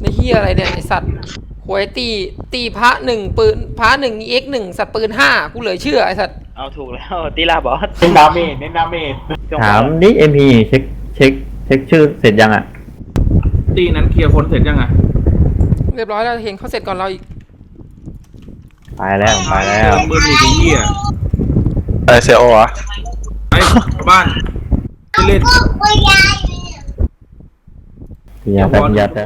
ในเฮียอะไรเนี่ยไอสัตว์หวยตีตีพระหนึ่งปืนพระหนึ่งเอ็กหนึ่งสัตว์ปืนห้ากูเหลือเชื่อไอสัตว์เอาถูกแล้วตีลาบอสเน้นดาเมจเน้นดาเมจจงถามนี่เอ็มพีเช็คเช็คเช็คชื่อเสร็จยังอะตีนั้นเคลียร์คนเสร็จยังอะเรียบร้อยแล้วเห็นเขาเสร็จก่อนเราอีกไปแล้วไปแล้วเบอร์หนึ่งถึงเหี้ยไอเซโออะไปกลับบ้านไปเล่นอย่าแบบอย่าแบ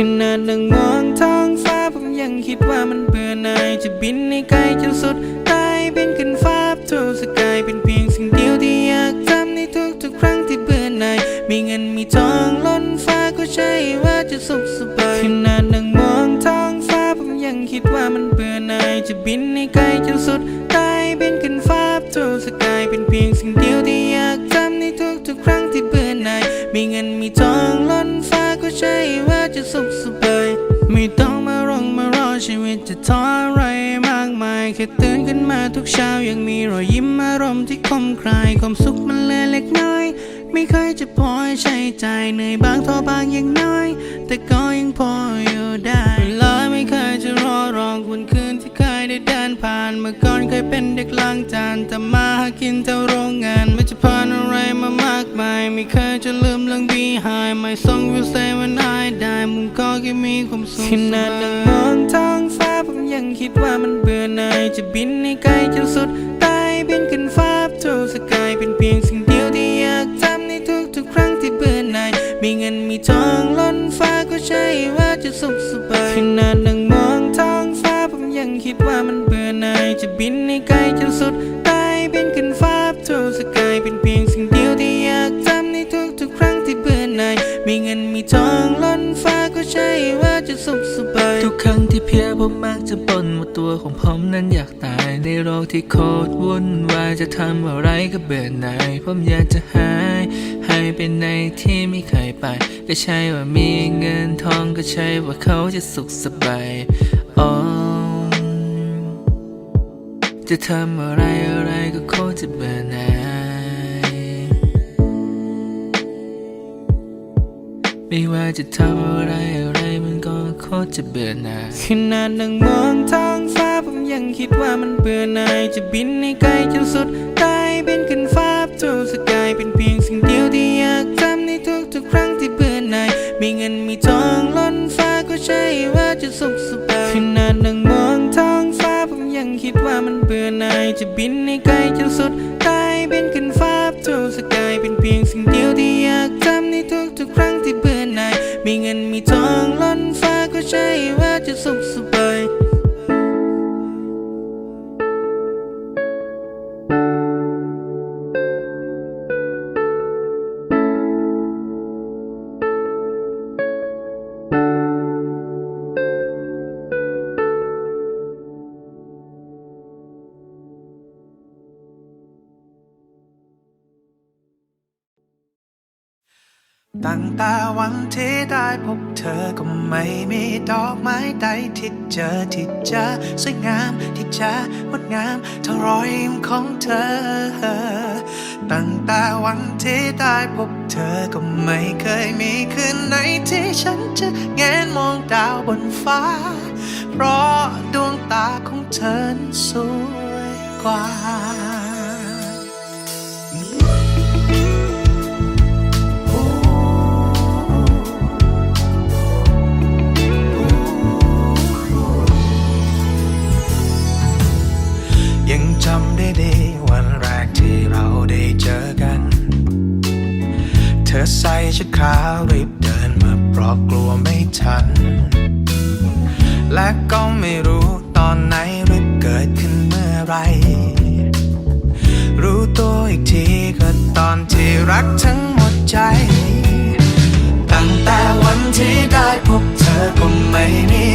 ขนาดนั่งมองท้องฟ้าผมยังคิดว่ามันเบื่อหน่ายจะบินให้ไกลจนสุดใต้บินขึ้นฟ้าทูสกายเป็นเพียงสิ่งเดียวที่อยากทำในทุกๆครั้งที่เบื่อหน่ายมีเงินมีทองล้นฟ้าก็ใช่ว่าจะสุขสบายขนาดนั่งมองท้องฟ้าผมยังคิดว่ามันเบื่อหน่ายจะบินให้ไกลจนสุดใต้บินขึ้นฟ้าทูสกายเป็นเพียงสิ่งเดียวที่อยากทำในทุกๆครั้งที่เบื่อหน่ายมีเงินมีทองล้นฟ้าก็ใช่ว่า ไม่ต้องมาร้องมารอชีวิตจะท้ออะไรมากมายแค่ตื่นขึ้นมาทุกเช้ายังมีรอยยิ้มอารมณ์ที่คมคลายความสุขมันเลือเล็กน้อย ไม่เคยจะพอให้ใจเหนื่อยบางท้อบางอย่างน้อย แต่ก็ยังพออยู่ได้เวลาไม่เคยจะรอรองวันคืนที่เคยได้เดินผ่านเมื่อก่อนเคยเป็นเด็กล้างจานแต่มาหากินแถวโรงงานไม่จะผ่านอะไรมามากมาย ไม่เคยจะลืมเรื่อง behind my song will stay when I die มึงก็แค่มีความสุขขนาดนั่งมองท้องฟ้าผมยังคิดว่ามันเบื่อหน่ายจะบินให้ไกลจนสุดใต้บินขึ้นฟ้าทูสกายเป็นเพียงสิ่งเดียวที่อยากทำในทุกๆครั้งที่เบื่อหน่ายมีเงินมีทองล้นฟ้าก็ใช่ว่าจะสุขสบายขนาดนั่ง ผมมักจะบ่นว่าตัวของผมนั้นอยากตาย ในโลกที่โคตรวุ่นวายจะทำอะไรก็เบื่อหน่ายผมอยากจะหายหายไปในที่ไม่เคยไป ก็ใช่ว่ามีเงินทองก็ใช่ว่าเขาจะสุขสบายอ๋อจะทำอะไรอะไรก็โคตรจะเบื่อหน่ายไม่ว่าจะทำอะไรอะไร คตรจะเบื่อหน่ายขนาดนั่งมองท้องฟ้าผมยังคิดว่ามันเบื่อหน่ายจะบินให้ไกลจนสุดใต้บินขึ้นฟ้าทูสกายเป็นเพียงสิ่งเดียวที่อยากทำในทุกๆครั้งที่เบื่อหน่ายมีเงินมีทองล้นฟ้าก็ใช่ว่าจะสุขสบายขนาดนั่งมองท้องฟ้าผมยังคิดว่ามันเบื่อหน่ายจะบินให้ไกลจนสุดใต้บินขึ้นฟ้าทูสกายเป็นเพียงสิ่งเดียวที่อยากทำในทุกๆครั้งที่เบื่อหน่ายมีเงินมีทองล้นฟ้าก็ ใช่ว่าจะสุขสบ ตั้งแต่วันที่ได้พบเธอก็ไม่มีดอกไม้ใดที่เจอที่จะสวยงามที่จะงดงามเท่ารอยยิ้มของเธอ ตั้งแต่วันที่ได้พบเธอก็ไม่เคยมีคืนไหนที่ฉันจะแงนมองดาวบนฟ้า เพราะดวงตาของเธอสวยกว่า ใส่ชุดขาวรีบเดินมาเพราะกลัวไม่ทัน และก็ไม่รู้ตอนไหนหรือเกิดขึ้นเมื่อไร รู้ตัวอีกทีก็ตอนที่รักทั้งหมดใจ ตั้งแต่วันที่ได้พบเธอก็ไม่มี